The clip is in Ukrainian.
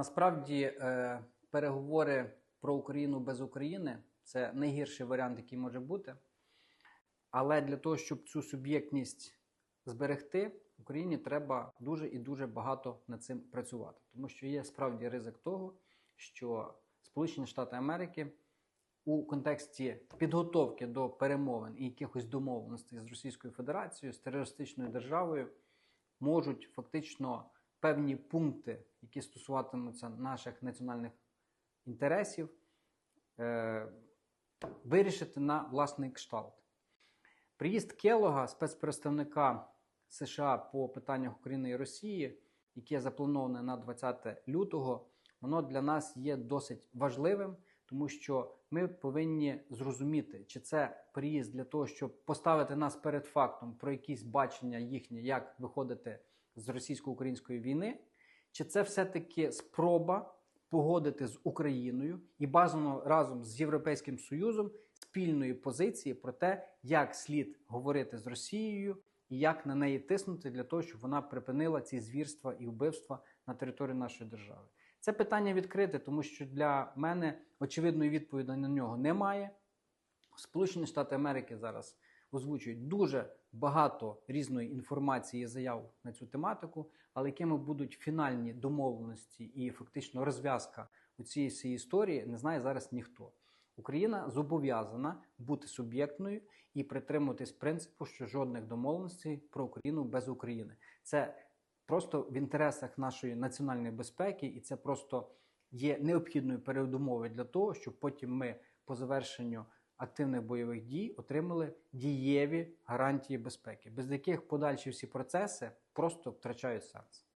Насправді е, переговори про Україну без України це найгірший варіант, який може бути. Але для того, щоб цю суб'єктність зберегти, Україні треба дуже і дуже багато над цим працювати. Тому що є справді ризик того, що Сполучені Штати Америки у контексті підготовки до перемовин і якихось домовленостей з Російською Федерацією, з терористичною державою, можуть фактично певні пункти, які стосуватимуться наших національних інтересів, е, вирішити на власний кшталт. Приїзд Келога, спецпредставника США по питаннях України і Росії, яке заплановане на 20 лютого, воно для нас є досить важливим, тому що ми повинні зрозуміти, чи це приїзд для того, щоб поставити нас перед фактом про якісь бачення їхнє, як виходити з російсько-української війни, чи це все-таки спроба погодити з Україною і бажано разом з Європейським Союзом спільної позиції про те, як слід говорити з Росією і як на неї тиснути для того, щоб вона припинила ці звірства і вбивства на території нашої держави. Це питання відкрите, тому що для мене очевидної відповіді на нього немає. Сполучені Штати Америки зараз озвучують дуже багато різної інформації заяв на цю тематику, але якими будуть фінальні домовленості і фактично розв'язка у цієї всієї історії, не знає зараз ніхто. Україна зобов'язана бути суб'єктною і притримуватись принципу, що жодних домовленостей про Україну без України. Це просто в інтересах нашої національної безпеки, і це просто є необхідною передумовою для того, щоб потім ми по завершенню активних бойових дій отримали дієві гарантії безпеки, без яких подальші всі процеси просто втрачають сенс.